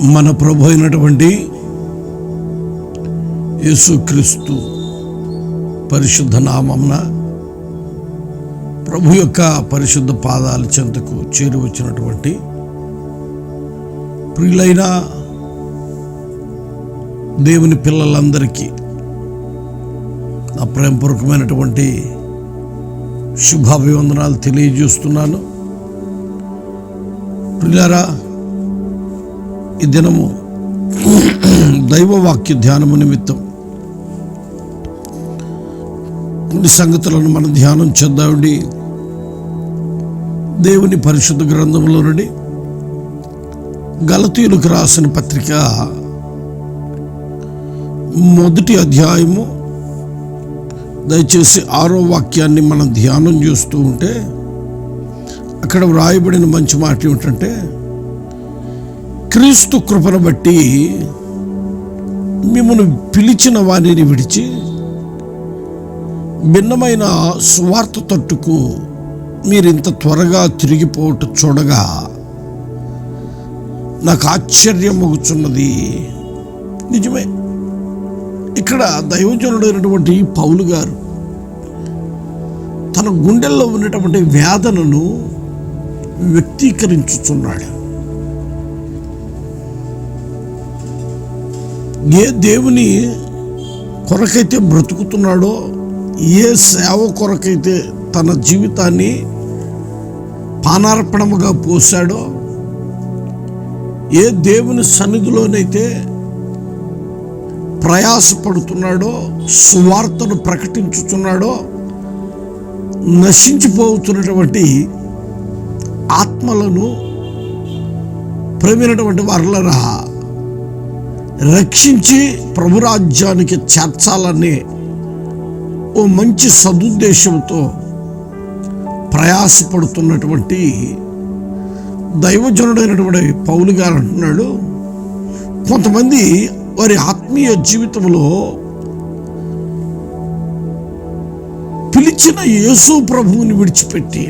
మన ప్రభు అయినటువంటి యేసుక్రీస్తు పరిశుద్ధ నామంన ప్రభు యొక్క పరిశుద్ధ పాదాల చెంతకు చేరి వచ్చినటువంటి ప్రియులైన దేవుని పిల్లలందరికీ నా ప్రేమపూర్వకమైనటువంటి శుభాభివందనాలు తెలియజేస్తున్నాను. ప్రియులారా ఈ దినము దైవవాక్య ధ్యానము నిమిత్తం కొన్ని సంగతులను మనం ధ్యానం చేద్దామండి దేవుని పరిశుద్ధ గ్రంథంలో నుండి గలతీయులకు రాసిన పత్రిక మొదటి అధ్యాయము. దయచేసి ఆరో వాక్యాన్ని మనం ధ్యానం చేస్తూ ఉంటే అక్కడ వ్రాయబడిన మంచి మాట ఏమిటంటే క్రీస్తు కృపను బట్టి మిమ్మల్ని పిలిచిన వారిని విడిచి భిన్నమైన స్వార్థ తట్టుకు మీరు ఇంత త్వరగా తిరిగిపోవటం చూడగా నాకు ఆశ్చర్యమగుచున్నది నిజమే ఇక్కడ దైవజనుడైనటువంటి పౌలు గారు తన గుండెల్లో ఉన్నటువంటి వేదనను వ్యక్తీకరించుచున్నాడు. ఏ దేవుని కొరకైతే బ్రతుకుతున్నాడో ఏ సేవ కొరకైతే తన జీవితాన్ని పానార్పణముగా పోశాడో ఏ దేవుని సన్నిధిలోనైతే ప్రయాసపడుతున్నాడో సువార్తను ప్రకటించుతున్నాడో నశించిపోతున్నటువంటి ఆత్మలను ప్రేమైనటువంటి వారులరా రక్షించి ప్రభురాజ్యానికి చేర్చాలనే ఓ మంచి సదుద్దేశంతో ప్రయాసపడుతున్నటువంటి దైవజనుడైనటువంటి పౌలు గారు అంటున్నాడు. కొంతమంది వారి ఆత్మీయ జీవితంలో పిలిచిన యేసు ప్రభువుని విడిచిపెట్టి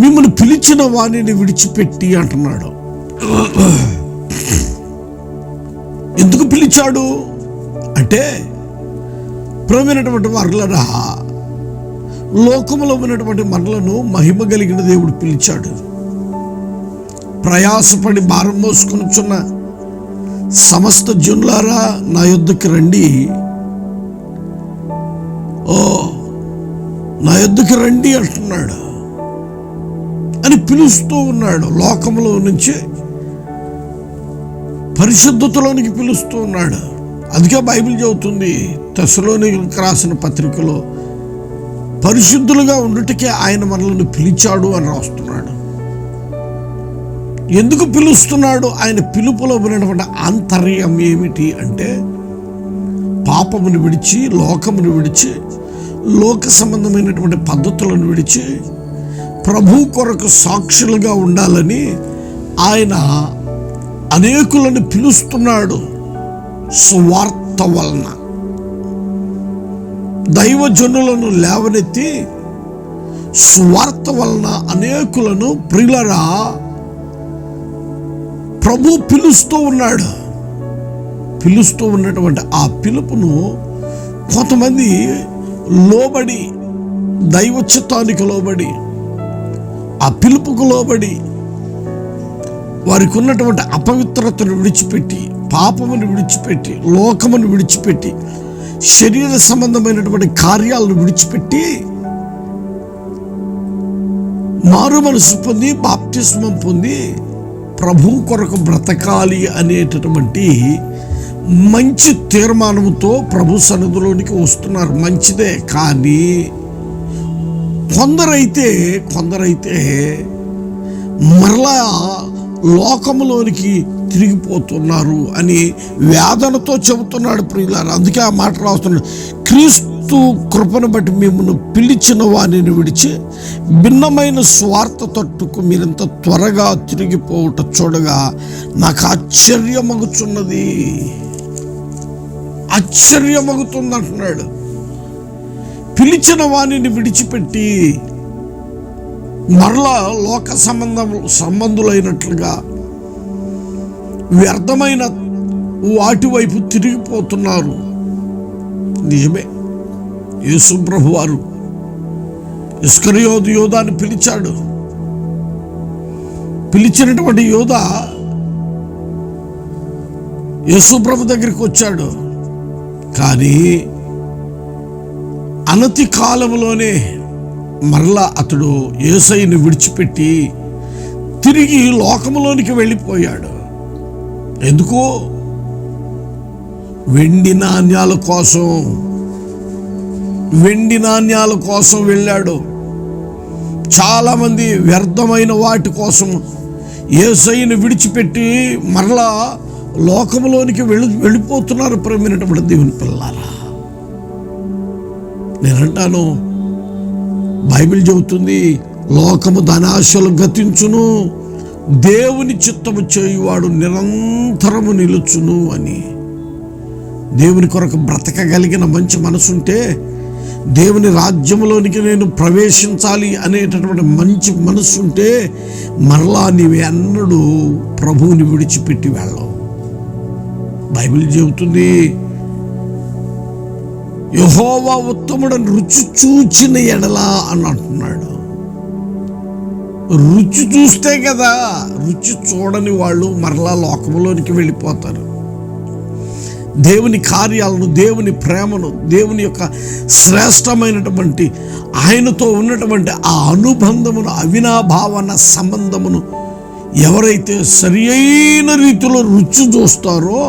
మిమ్మల్ని పిలిచిన వాణిని విడిచిపెట్టి అంటున్నాడు. ఎందుకు పిలిచాడు? అంటే ప్రమైనటువంటి మరలరా లోకములో ఉన్నటువంటి మనలను మహిమ కలిగిన దేవుడు పిలిచాడు. ప్రయాసపడి భారం మోసుకొనుచున్న సమస్త జనులారా నా యుద్ధకి రండి. ఓ నా యుద్ధకి రండి అంటున్నాడు. అని పిలుస్తూ ఉన్నాడు లోకంలో నుంచి పరిశుద్ధతలోనికి పిలుస్తూ ఉన్నాడు. అందుకే బైబిల్ చెబుతుంది తెసలోని రాసిన పత్రికలో పరిశుద్ధులుగా ఉండుటకే ఆయన మనల్ని పిలిచాడు అని రాస్తున్నాడు. ఎందుకు పిలుస్తున్నాడు? ఆయన పిలుపులో ఉన్నటువంటి ఆంతర్యం ఏమిటి అంటే పాపమును విడిచి లోకమును విడిచి లోక సంబంధమైనటువంటి పద్ధతులను విడిచి ప్రభు కొరకు సాక్షులుగా ఉండాలని ఆయన అనేకులను పిలుస్తున్నాడు. స్వార్థ వలన. దైవజనులను లేవనెత్తి స్వార్థ వలన అనేకులను ప్రిలరా ప్రభు పిలుస్తూ ఉన్నాడు. పిలుస్తూ ఉన్నటువంటి ఆ పిలుపును కొంతమంది లోబడి దైవచిత్తానికి లోబడి ఆ పిలుపుకు లోబడి వారికి ఉన్నటువంటి అపవిత్రతను విడిచిపెట్టి పాపమును విడిచిపెట్టి లోకమును విడిచిపెట్టి శరీర సంబంధమైనటువంటి కార్యాలను విడిచిపెట్టి మారు మనసు పొంది బాప్తిస్మం పొంది ప్రభు కొరకు బ్రతకాలి అనేటటువంటి మంచి తీర్మానంతో ప్రభు సన్నిధిలోనికి వస్తున్నారు. మంచిదే కానీ కొందరైతే కొందరైతే మరలా లోకములోనికి తిరిగిపోతున్నారు అని వేదనతో చెబుతున్నాడు ప్రియులారు. అందుకే ఆ మాట రాస్తున్నాడు. క్రీస్తు కృపను బట్టి మిమ్మల్ని పిలిచిన వారిని విడిచి భిన్నమైన స్వార్థ తట్టుకు మీరింత త్వరగా తిరిగిపోవట చూడగా నాకు ఆశ్చర్యమగుచున్నది. ఆశ్చర్యమగుతుంది అంటున్నాడు పిలిచిన వాణిని విడిచిపెట్టి మరలా లోక సంబంధం సంబంధులైనట్లుగా వ్యర్థమైన వాటి వైపు తిరిగిపోతున్నారు. నిజమే. యేసుప్రభు వారు ఇస్కరియోధు యోధాన్ని పిలిచాడు. పిలిచినటువంటి యోధ యేసుప్రభు దగ్గరికి వచ్చాడు. కానీ అనతి కాలంలోనే మరలా అతడు ఏసైని విడిచిపెట్టి తిరిగి లోకములోనికి వెళ్ళిపోయాడు. ఎందుకో? వెండి నాణ్యాల కోసం వెండి నాణ్యాల కోసం వెళ్ళాడు. చాలామంది వ్యర్థమైన వాటి కోసం ఏసైని విడిచిపెట్టి మరలా లోకంలోనికి వెళ్ళి వెళ్ళిపోతున్నారు. ప్రేమైనటువంటి దేవుని పిల్లారా నేనంటాను బైబిల్ చెబుతుంది లోకము ధనాశలు గతించును దేవుని చిత్తము చేయువాడు నిరంతరము నిలుచును అని. దేవుని కొరకు బ్రతకగలిగిన మంచి మనసుంటే దేవుని రాజ్యంలోనికి నేను ప్రవేశించాలి అనేటటువంటి మంచి మనసు ఉంటే మరలా నీవు ఎన్నడూ ప్రభువుని విడిచిపెట్టి వెళ్ళవు. బైబిల్ చెబుతుంది యహోవా ఉత్తముడని రుచి చూచిన ఎడలా అని అంటున్నాడు. రుచి చూస్తే కదా రుచి చూడని వాళ్ళు మరలా లోకంలోనికి వెళ్ళిపోతారు. దేవుని కార్యాలను దేవుని ప్రేమను దేవుని యొక్క శ్రేష్టమైనటువంటి ఆయనతో ఉన్నటువంటి ఆ అనుబంధమును అవినాభావన సంబంధమును ఎవరైతే సరి అయిన రీతిలో రుచి చూస్తారో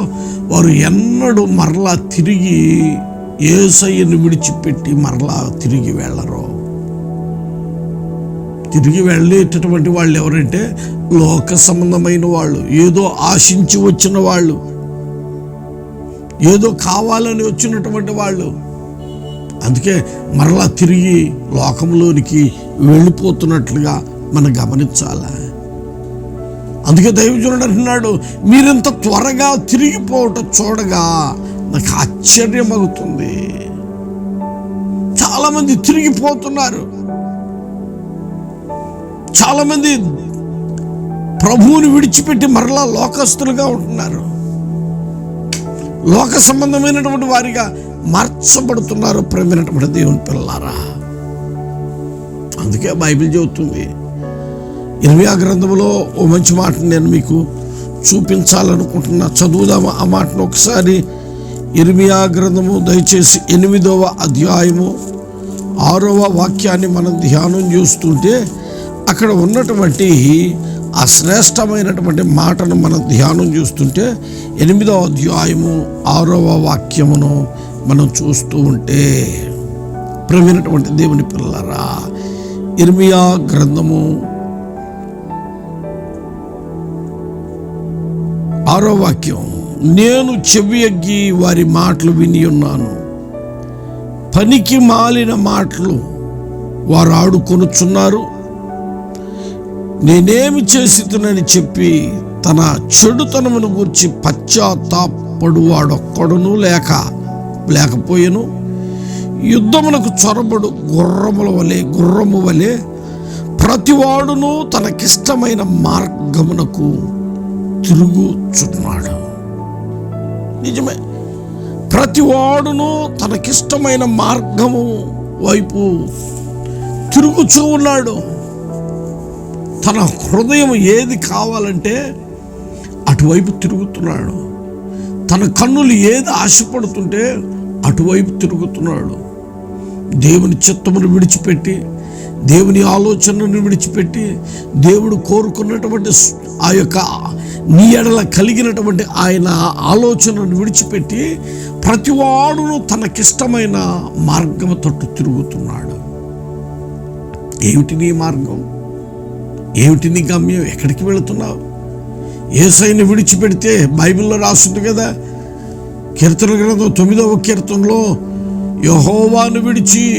వారు ఎన్నడూ మరలా తిరిగి ఏసయ్యను విడిచిపెట్టి మరలా తిరిగి వెళ్ళరు. తిరిగి వెళ్ళేటటువంటి వాళ్ళు ఎవరంటే లోక సంబంధమైన వాళ్ళు ఏదో ఆశించి వచ్చిన వాళ్ళు ఏదో కావాలని వచ్చినటువంటి వాళ్ళు. అందుకే మరలా తిరిగి లోకంలోనికి వెళ్ళిపోతున్నట్లుగా మనం గమనించాలి? అందుకే దైవజనుడు అంటున్నాడు మీరింత త్వరగా తిరిగిపోవటం చూడగా నాకు ఆశ్చర్యం అవుతుంది చాలామంది తిరిగిపోతున్నారు. చాలామంది ప్రభువుని విడిచిపెట్టి మరలా లోకస్తులుగా ఉంటున్నారు. లోక సంబంధమైనటువంటి వారిగా మార్చబడుతున్నారు ప్రేమైనటువంటి దేవుని పిల్లారా అందుకే బైబిల్ చెబుతుంది. ఇరవై గ్రంథంలో ఓ మంచి మాటను నేను మీకు చూపించాలనుకుంటున్నా. చదువుదాము ఆ మాటను ఒకసారి ఇర్మియా గ్రంథము దయచేసి ఎనిమిదవ అధ్యాయము ఆరవ వాక్యాన్ని మనం ధ్యానం చూస్తుంటే అక్కడ ఉన్నటువంటి ఆ శ్రేష్టమైనటువంటి మాటను మనం ధ్యానం చూస్తుంటే ఎనిమిదవ అధ్యాయము ఆరవ వాక్యమును మనం చూస్తూ ఉంటే ప్రవీణటువంటి దేవుని పిల్లరా ఇర్మియా గ్రంథము ఆరో వాక్యం నేను చెవి ఎగ్గి వారి మాటలు విని ఉన్నాను. పనికి మాలిన మాటలు వారు ఆడుకొనుచున్నారు. నేనేమి చేసితునని చెప్పి తన చెడుతనమును గురించి పశ్చాత్తాపడు వాడొక్కడును లేక లేకపోయెను. యుద్ధమునకు చొరబడు గుర్రముల వలె గుర్రము వలె ప్రతివాడును తనకిష్టమైన మార్గమునకు తిరుగుచున్నాడు. నిజమే. ప్రతివాడును తనకిష్టమైన మార్గము వైపు తిరుగుచూ ఉన్నాడు. తన హృదయం ఏది కావాలంటే అటువైపు తిరుగుతున్నాడు. తన కన్నులు ఏది ఆశపడుతుంటే అటువైపు తిరుగుతున్నాడు. దేవుని చిత్తమును విడిచిపెట్టి దేవుని ఆలోచనను విడిచిపెట్టి దేవుడు కోరుకున్నటువంటి ఆ యొక్క నీ ఎడల కలిగినటువంటి ఆయన ఆలోచనను విడిచిపెట్టి ప్రతివాడును తనకిష్టమైన మార్గము తట్టు తిరుగుతున్నాడు. ఏమిటి నీ మార్గం? ఏమిటి నీ గమ్యం? ఎక్కడికి వెళుతున్నావు? ఏసైని విడిచిపెడితే బైబిల్లో రాస్తుంది కదా కీర్తన గ్రంథం తొమ్మిదవ కీర్తనలో యహోవాను విడిచి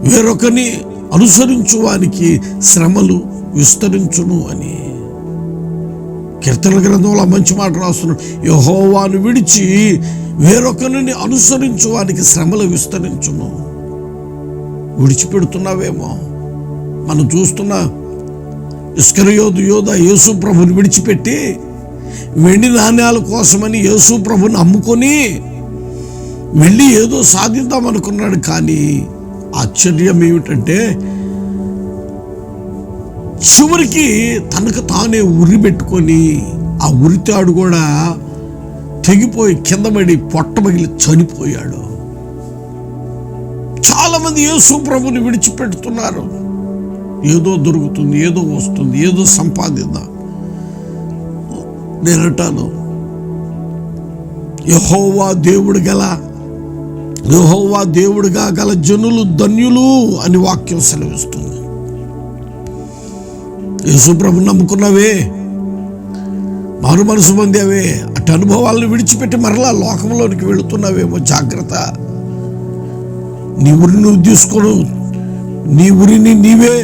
వేరొకని అనుసరించు వానికి శ్రమలు విస్తరించును అని. కీర్తన గ్రంథంలో మంచి మాట రాస్తున్నాడు. యహోవాను విడిచి వేరొకరిని అనుసరించు వానికి శ్రమలు విస్తరించును. విడిచిపెడుతున్నావేమో? మనం చూస్తున్న ఇస్కరయోధు యోధ యేసు ప్రభుని విడిచిపెట్టి వెండి నాణ్యాల కోసమని యేసు ప్రభుని అమ్ముకొని వెళ్ళి ఏదో సాధిద్దాం అనుకున్నాడు కానీ ఆశ్చర్యం ఏమిటంటే చివరికి తనకు తానే ఉరి పెట్టుకొని ఆ ఉరితాడు కూడా తెగిపోయి కింద పడి పొట్ట చనిపోయాడు. చాలామంది యేసు ప్రభుని విడిచిపెడుతున్నారు. ఏదో దొరుకుతుంది ఏదో వస్తుంది ఏదో సంపాదిద్దాం. నేను అంటాను యహోవా దేవుడు గల యహోవా దేవుడుగా గల జనులు ధన్యులు అని వాక్యం సెలవిస్తుంది. యేసుప్రభు నమ్ముకున్నవే మారు మనసు పొందేవే అటు అనుభవాలను విడిచిపెట్టి మరలా లోకంలోనికి వెళుతున్నావేమో జాగ్రత్త. నీ ఊరిని నువ్వు తీసుకోను నీ ఊరిని నీవే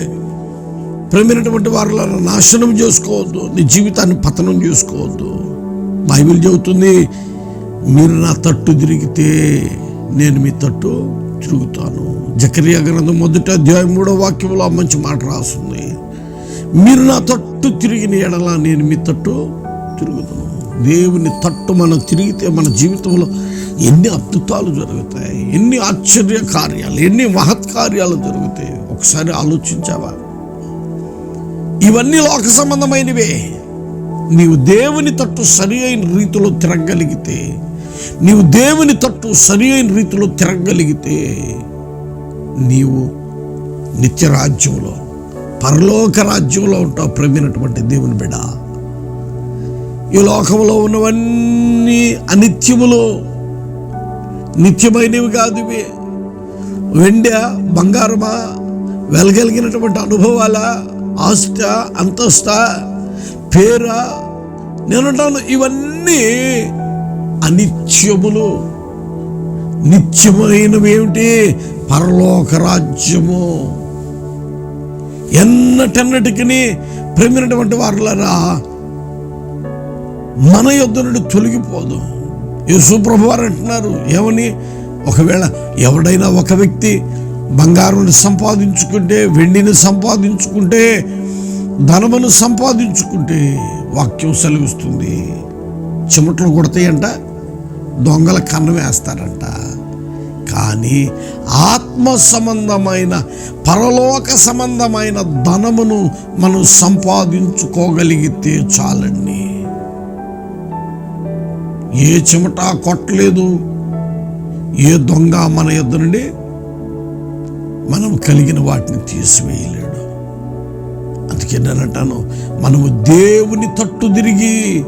ప్రేమైనటువంటి వారులను నాశనం చేసుకోవద్దు నీ జీవితాన్ని పతనం చేసుకోవద్దు. బైబిల్ చెబుతుంది మీరు నా తట్టు తిరిగితే నేను మీ తట్టు తిరుగుతాను. జకరియా గ్రంథం మొదటి అధ్యాయం మూడో వాక్యంలో మంచి మాట రాస్తుంది. మీరు నా తట్టు తిరిగిన ఎడల నేను మీ తట్టు తిరుగుతాను దేవుని తట్టు మనం తిరిగితే మన జీవితంలో ఎన్ని అద్భుతాలు జరుగుతాయి ఎన్ని ఆశ్చర్య కార్యాలు ఎన్ని మహత్కార్యాలు జరుగుతాయి. ఒకసారి ఆలోచించావా? ఇవన్నీ లోక సంబంధమైనవే. నీవు దేవుని తట్టు సరి అయిన రీతిలో తిరగలిగితే నీవు దేవుని తట్టు సరి అయిన రీతిలో తిరగలిగితే నీవు నిత్య రాజ్యంలో పరలోక రాజ్యంలో ఉంటావు ప్రేమైనటువంటి దేవుని బిడ. ఈ లోకంలో ఉన్నవన్నీ అనిత్యములు నిత్యమైనవి కాదు ఇవి. వెండ బంగారమా వెలగలిగినటువంటి అనుభవాల ఆస్త అంతస్త పేర నేనుంటాను ఇవన్నీ అనిత్యములు. నిత్యమైనవి ఏమిటి? పరలోక రాజ్యము. ఎన్నటన్నటికి ప్రేమినటువంటి వారులరా మన యొద్ద నుండి తొలగిపోదు. యేసుప్రభు వారు అంటున్నారు ఏమని? ఒకవేళ ఎవడైనా ఒక వ్యక్తి బంగారుని సంపాదించుకుంటే వెండిని సంపాదించుకుంటే ధనమును సంపాదించుకుంటే వాక్యం సెలవిస్తుంది. చెమటలు కొడతాయంట. దొంగల కన్ను వేస్తారంట. కానీ ఆత్మ సంబంధమైన పరలోక సంబంధమైన ధనమును మనం సంపాదించుకోగలిగితే చాలండి. ఏ చెమట కొట్టలేదు. ఏ దొంగ మన యొద్ద నుండి మనం కలిగిన వాటిని తీసివేయలేడు. అందుకే నేనంటాను మనము దేవుని తట్టు తిరిగి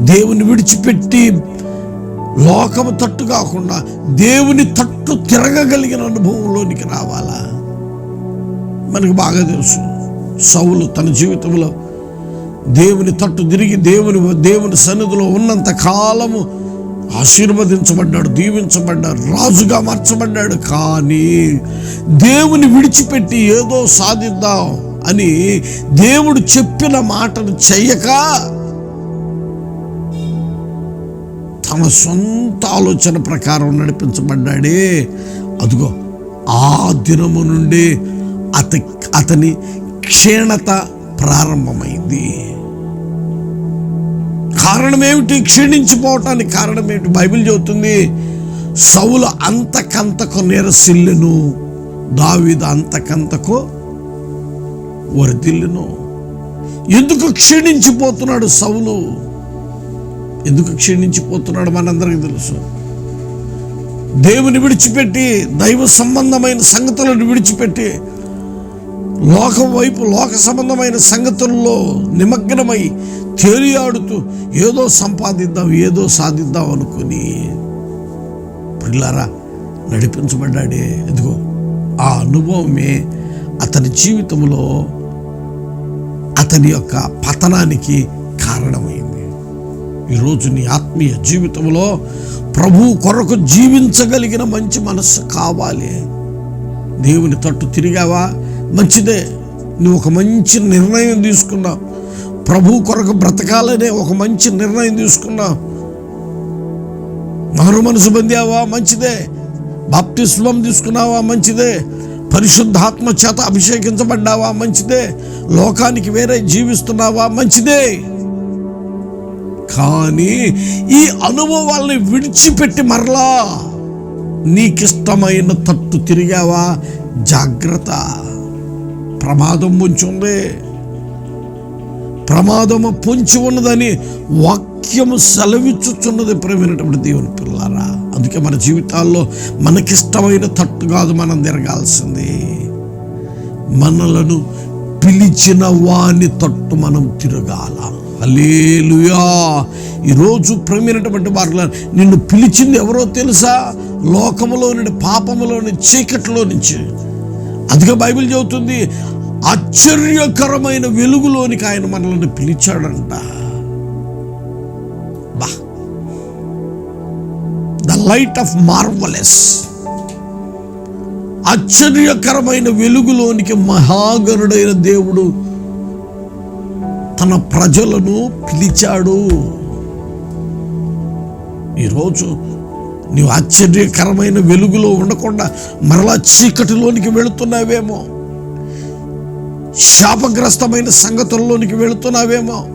దేవుని విడిచిపెట్టి లోకము తట్టు కాకుండా దేవుని తట్టు తిరగగలిగిన అనుభవంలోనికి రావాలా? మనకు బాగా తెలుసు. సౌలు తన జీవితంలో దేవుని తట్టు తిరిగి దేవుని దేవుని సన్నిధిలో ఉన్నంత కాలము ఆశీర్వదించబడ్డాడు దీవించబడ్డాడు రాజుగా మార్చబడ్డాడు. కానీ దేవుని విడిచిపెట్టి ఏదో సాధిద్దాం అని దేవుడు చెప్పిన మాటను చెయ్యక తన సొంత ఆలోచన ప్రకారం నడిపించబడ్డాడే. అదిగో ఆ దినము నుండి అత అతని క్షీణత ప్రారంభమైంది. కారణం ఏమిటి క్షీణించిపోవటానికి కారణం ఏమిటి బైబిల్ చెబుతుంది సౌలు అంతకంతకు నిరసిల్లును దావీదు అంతకంతకు వరదిల్లును. ఎందుకు క్షీణించిపోతున్నాడు సౌలు? ఎందుకు క్షీణించిపోతున్నాడు మనందరికీ తెలుసు. దేవుని విడిచిపెట్టి దైవ సంబంధమైన సంగతులను విడిచిపెట్టి లోకం వైపు లోక సంబంధమైన సంగతుల్లో నిమగ్నమై తేలియాడుతూ ఏదో సంపాదిద్దాం ఏదో సాధిద్దాం అనుకుని పిల్లారా నడిపించబడ్డాడే. ఎదుగో ఆ అనుభవమే అతని జీవితంలో అతని యొక్క పతనానికి కారణమై ఈరోజు నీ ఆత్మీయ జీవితంలో ప్రభు కొరకు జీవించగలిగిన మంచి మనస్సు కావాలి. దేవుని తట్టు తిరిగావా? మంచిదే. నువ్వు ఒక మంచి నిర్ణయం తీసుకున్నావు. ప్రభు కొరకు బ్రతకాలనే ఒక మంచి నిర్ణయం తీసుకున్నావు. మారు మనసు పొందావా? మంచిదే. బాప్తిస్వం తీసుకున్నావా? మంచిదే. పరిశుద్ధాత్మ చేత అభిషేకించబడ్డావా? మంచిదే. లోకానికి వేరే జీవిస్తున్నావా? మంచిదే. కానీ ఈ అనుభవాల్ని విడిచిపెట్టి మరలా నీకిష్టమైన తట్టు తిరిగావా? జాగ్రత్త. ప్రమాదం పొంచి ఉంది ప్రమాదము పొంచి ఉన్నదని వాక్యము సెలవిచ్చుచున్నది ప్రేమైనటువంటి దేవుని పిల్లారా అందుకే మన జీవితాల్లో మనకిష్టమైన తట్టు కాదు మనం తిరగాల్సింది. మనలను పిలిచిన వాని తట్టు మనం తిరగాల. అలేలుయా ఈరోజు ప్రమీనటువంటి వారిలో నిన్ను పిలిచింది ఎవరో తెలుసా? లోకములో నుండి పాపములోని చీకటిలో నుంచి. అందుకే బైబిల్ చెబుతుంది ఆశ్చర్యకరమైన వెలుగులోనికి ఆయన మనల్ని పిలిచాడంట. బా. The light of marvellous. ఆశ్చర్యకరమైన వెలుగులోనికి మహాగరుడైన దేవుడు తన ప్రజలను పిలిచాడు. ఈరోజు నీవు ఆశ్చర్యకరమైన వెలుగులో ఉండకుండా మరలా చీకటిలోనికి వెళుతున్నావేమో. శాపగ్రస్తమైన సంగతుల్లోనికి వెళుతున్నావేమో.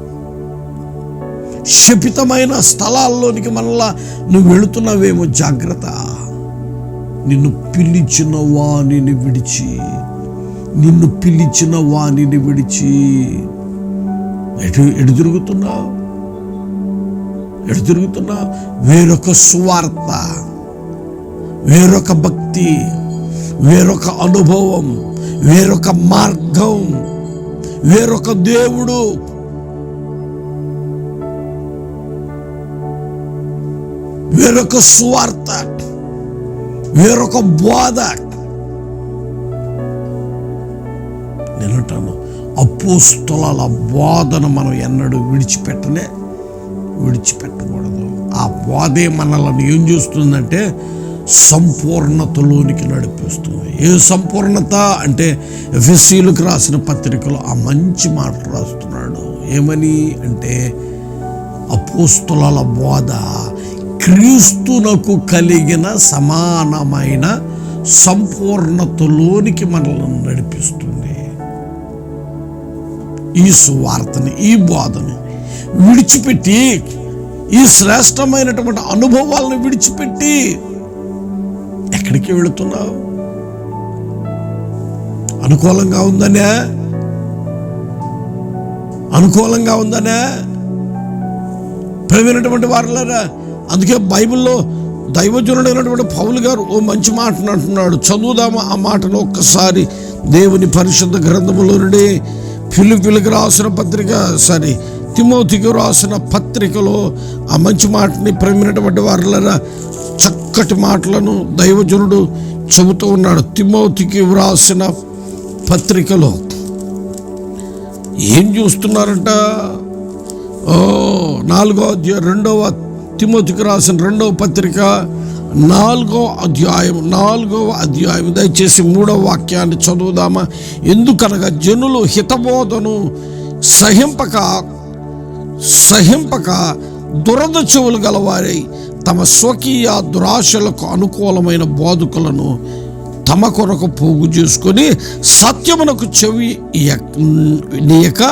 శపితమైన స్థలాల్లోనికి మరలా నువ్వు వెళుతున్నావేమో జాగ్రత్త. నిన్ను పిలిచిన వాణిని విడిచి నిన్ను పిలిచిన వాణిని విడిచి ఎటు ఎటు తిరుగుతున్నావు ఎటు తిరుగుతున్నావు వేరొక సువార్త వేరొక భక్తి వేరొక అనుభవం వేరొక మార్గం వేరొక దేవుడు. వేరొక స్వార్థ వేరొక బోధ. నేనంటాను అపోస్తుల బోధన మనం ఎన్నడూ విడిచిపెట్టనే విడిచిపెట్టకూడదు. ఆ బోధే మనల్ని ఏం చేస్తుందంటే సంపూర్ణతలోనికి నడిపిస్తుంది. ఏ సంపూర్ణత? అంటే ఎఫ్ఎస్సీలకు రాసిన పత్రికలో ఆ మంచి మాట రాస్తున్నాడు. ఏమని? అంటే అపోస్తుల బోధ క్రీస్తునకు కలిగిన సమానమైన సంపూర్ణతలోనికి మనల్ని నడిపిస్తుంది. ఈ సువార్తని ఈ బోధని విడిచిపెట్టి ఈ శ్రేష్టమైనటువంటి అనుభవాలను విడిచిపెట్టి ఎక్కడికి వెళుతున్నావు? అనుకూలంగా ఉందనే? అనుకూలంగా ఉందనే? ప్రేమైనటువంటి వారులరా అందుకే బైబిల్లో దైవజనుడైనటువంటి పౌలు గారు ఓ మంచి మాటను అంటున్నాడు. చదువుదామా ఆ మాటను ఒక్కసారి దేవుని పరిశుద్ధ గ్రంథములో నుండి ఫిలిపిలకు రాసిన పత్రిక సారీ తిమోతికి రాసిన పత్రికలో ఆ మంచి మాటని ప్రేమినటువంటి వారులరా చక్కటి మాటలను దైవజనుడు చెబుతూ ఉన్నాడు. తిమోతికి వ్రాసిన పత్రికలో. ఏం చూస్తున్నారంట? ఓ నాలుగో రెండవ తిమోతికి రాసిన రెండవ పత్రిక నాలుగో అధ్యాయం నాలుగవ అధ్యాయం దయచేసి మూడవ వాక్యాన్ని చదువుదామా? ఎందుకనగా జనులు హితబోధను సహింపక సహింపక దురద చెవులు గలవారై తమ స్వకీయ దురాశలకు అనుకూలమైన బోధకులను తమ కొరకు పోగు చేసుకొని సత్యమునకు చెవి నీయక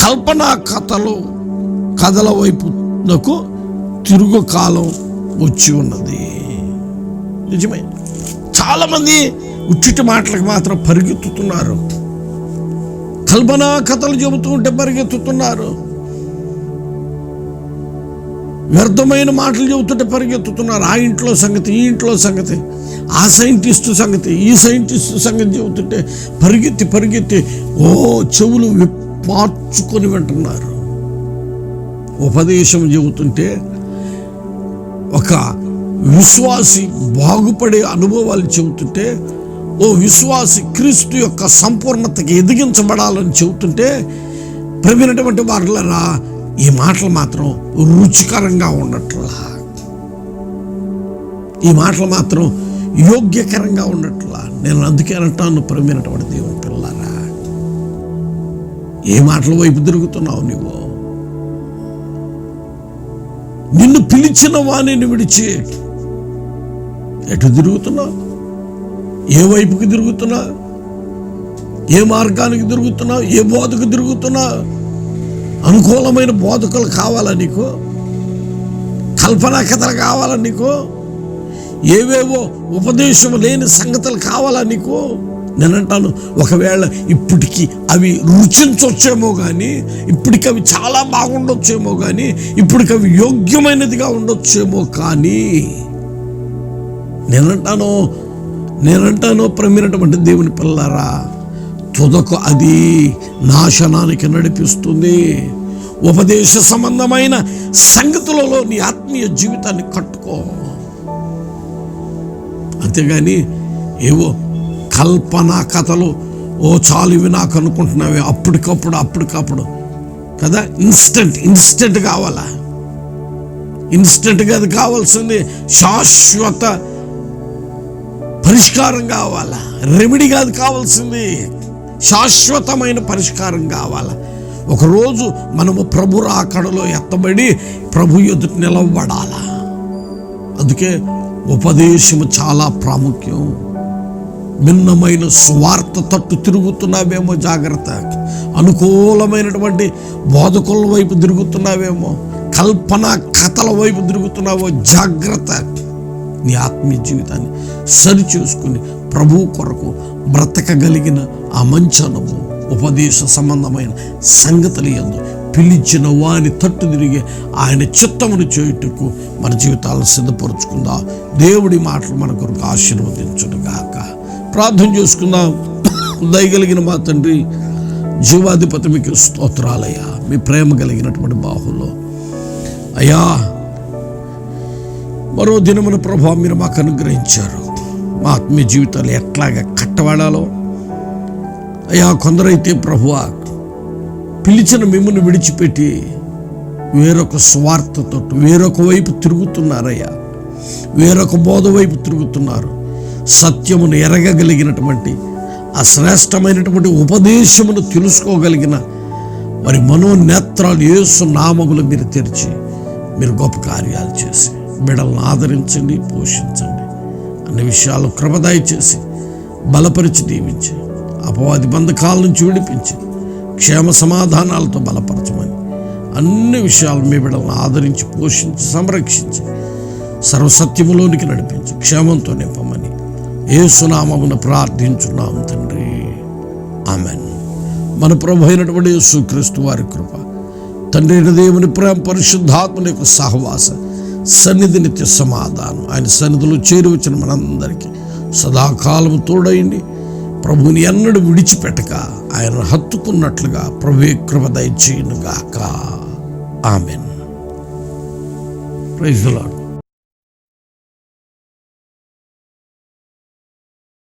కల్పనా కథలు కథల వైపునకు తిరుగు కాలం వచ్చి ఉన్నది. నిజమే. చాలామంది ఉచ్చిటి మాటలకు మాత్రం పరిగెత్తుతున్నారు. కల్పనా కథలు చెబుతూ ఉంటే పరిగెత్తుతున్నారు. వ్యర్థమైన మాటలు చెబుతుంటే పరిగెత్తుతున్నారు. ఆ ఇంట్లో సంగతి ఈ ఇంట్లో సంగతి ఆ సైంటిస్టు సంగతి ఈ సైంటిస్టు సంగతి చెబుతుంటే పరిగెత్తి పరిగెత్తి ఓ చెవులు మార్చుకొని వింటున్నారు. ఉపదేశం చెబుతుంటే ఒక విశ్వాసి బాగుపడే అనుభవాలు చెబుతుంటే ఓ విశ్వాసి క్రీస్తు యొక్క సంపూర్ణతకి ఎదిగించబడాలని చెబుతుంటే ప్రవీణటువంటి వారులరా ఈ మాటలు మాత్రం రుచికరంగా ఉండట్లా ఈ మాటలు మాత్రం యోగ్యకరంగా ఉండట్లా నేను అందుకే అంటాను ప్రవీణటువంటి దేవుని పిల్లరా ఏ మాటల వైపు తిరుగుతున్నావు నువ్వు? నిన్ను పిలిచిన వాణిని విడిచి ఎటు తిరుగుతున్నావు ఏ వైపుకి తిరుగుతున్నా? ఏ మార్గానికి తిరుగుతున్నావు ఏ బోధకు తిరుగుతున్నా? అనుకూలమైన బోధకులు కావాలా నీకు? కల్పనా కథలు కావాలా నీకు? ఏవేవో ఉపదేశం లేని సంగతులు కావాలా నీకు? నేనంటాను ఒకవేళ ఇప్పటికీ అవి రుచించవచ్చేమో కానీ ఇప్పటికి అవి చాలా బాగుండొచ్చేమో కానీ ఇప్పటికి అవి యోగ్యమైనదిగా ఉండొచ్చేమో కానీ నేనంటాను నేనంటాను ప్రమినటువంటి దేవుని పిల్లరా తుదకు అది నాశనానికి నడిపిస్తుంది. ఉపదేశ సంబంధమైన సంగతులలో నీ ఆత్మీయ జీవితాన్ని కట్టుకో. అంతేగాని ఏవో కల్పన కథలు ఓ చాలు ఇవి నాకు అనుకుంటున్నావే అప్పటికప్పుడు అప్పటికప్పుడు. కదా ఇన్స్టెంట్ ఇన్స్టెంట్ కావాలా? ఇన్స్టెంట్గా అది కావాల్సింది శాశ్వత పరిష్కారం కావాలా? రెమెడీ కాదు కావాల్సింది. శాశ్వతమైన పరిష్కారం కావాలా? ఒకరోజు మనము ప్రభు రాకడలో ఎత్తబడి ప్రభు ఎదుటి నిలవబడాలా? అందుకే ఉపదేశము చాలా ప్రాముఖ్యం. భిన్నమైన స్వార్థ తట్టు తిరుగుతున్నావేమో జాగ్రత్త. అనుకూలమైనటువంటి బోధకుల వైపు తిరుగుతున్నావేమో కల్పన కథల వైపు తిరుగుతున్నావో జాగ్రత్త. నీ ఆత్మీయ జీవితాన్ని సరిచూసుకుని ప్రభు కొరకు బ్రతకగలిగిన ఆ మంచనము ఉపదేశ సంబంధమైన సంగతులు ఎందు పిలిచిన వాని తట్టు తిరిగి ఆయన చిత్తమును చేయుటకు మన జీవితాలను సిద్ధపరుచుకుందాం. దేవుడి మాటలు మన కొరకు ఆశీర్వదించుడుగాక ప్రార్థన చేసుకుందాం. దయగలిగిన మా తండ్రి జీవాధిపతి మీకు స్తోత్రాలయ్యా. మీ ప్రేమ కలిగినటువంటి బాహులో. అయ్యా మరో దినమున ప్రభావం మీరు మాకు అనుగ్రహించారు. మా ఆత్మీయ జీవితాలు ఎట్లాగా కట్టబడాలో అయ్యా కొందరైతే ప్రభువ పిలిచిన మిమ్మల్ని విడిచిపెట్టి వేరొక స్వార్థతో వేరొక వైపు తిరుగుతున్నారయ్యా. వేరొక బోధ వైపు తిరుగుతున్నారు. సత్యమును ఎరగగలిగినటువంటి ఆ శ్రేష్టమైనటువంటి ఉపదేశమును తెలుసుకోగలిగిన మరి మనోనేత్రాలు ఏసు నామములు మీరు తెరిచి మీరు గొప్ప కార్యాలు చేసి బిడలను ఆదరించండి పోషించండి. అన్ని విషయాలు క్రమదాయి చేసి బలపరిచి దీవించి అపవాది బంధకాల నుంచి విడిపించి క్షేమ సమాధానాలతో బలపరచమని అన్ని విషయాలు మీ బిడ్డలను ఆదరించి పోషించి సంరక్షించి సర్వసత్యములోనికి నడిపించి క్షేమంతో నింపమని ఏసునామమున ప్రార్థించున్నాం తండ్రి. ఆమెన్. మన ప్రభు అయినటువంటి యేసుక్రీస్తు వారి కృప తండ్రి దేవుని ప్రేమ పరిశుద్ధాత్మని యొక్క సహవాసం సన్నిధి నిత్య సమాధానం. ఆయన సన్నిధిలో చేరువచ్చిన మనందరికీ. సదాకాలము తోడైంది ప్రభుని ఎన్నడూ విడిచిపెట్టక ఆయన హత్తుకున్నట్లుగా ప్రభు కృప దయచేయునుగాక. ఆమెన్. Praise lord